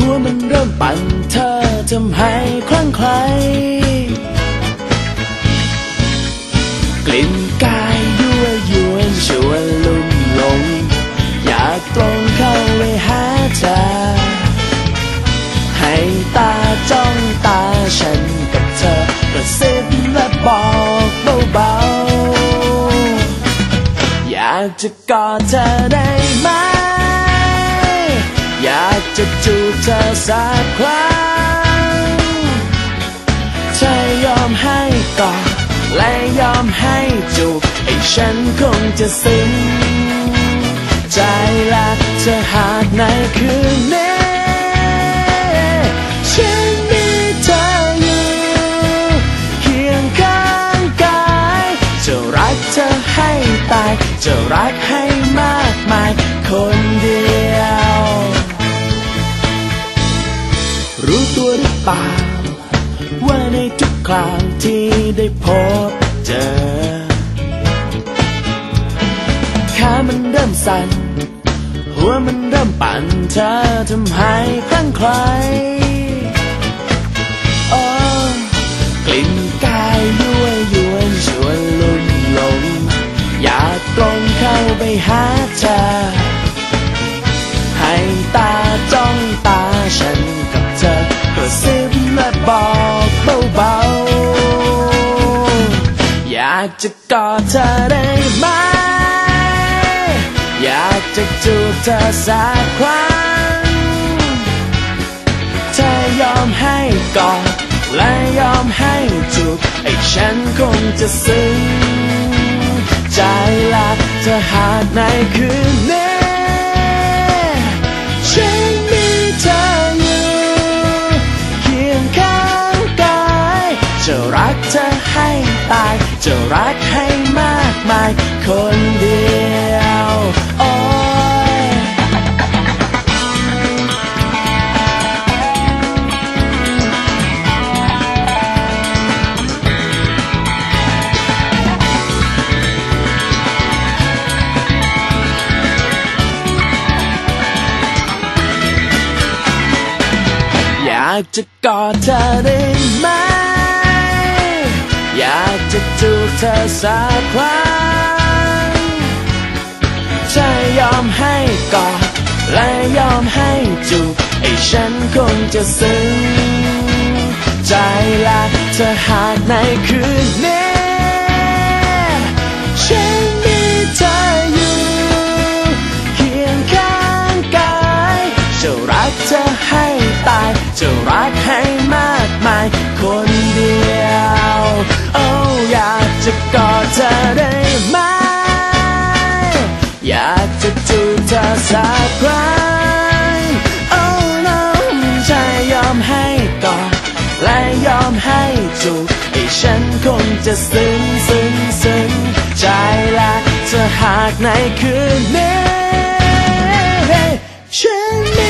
หัวมันเริ่มปั่นเธอทำให้คลั่งไคล้กลิ่นกายยั่วยวนชวนลุ่มหลง อยากตรงเข้าไปหาเธอ ให้ตาจ้องตาฉันกับเธอกระซิบและบอกเบาๆ อยากจะกอดเธอได้ไหมากจะจูบเธอสักครั้งเธอยอมให้กอดและยอมให้จูบไอ้ฉันคงจะซึ้งใจละเธอหากในคืนนี้ฉันมีเธออยู่เคียงข้างกายจะรักเธอให้ตายจะรักให้มากมายคนเดียว ป่า ว่าในทุกคราวที่ได้พบเจอขามันเริ่มสั่น หัวมันเริ่มปั่นเธอทำให้คลั่งไคล้ากจะกอดเธอได้ไหม อยากจะจูบเธอสักครั้ง เธอยอมให้กอดและยอมให้จูบไอ้ฉันคงจะซึ้งใจละเธอหากในคืนนี้ฉันมีเธออยู่เคียงข้างกายจะรักเธอให้ตาย จะรักให้มากมายคนเดียวโอ้ยอยากจะกอดเธอได้ไหม จะจูบเธอสักครั้งจะยอมให้กอดและยอมให้จูบไอ้ฉันคงจะซึ้งใจละเธอหากในคืนนี้ จูไอ้ฉันคงจะซึ้งซึ้งซึ้งใจละจะหากในคืนนี้ฉันมี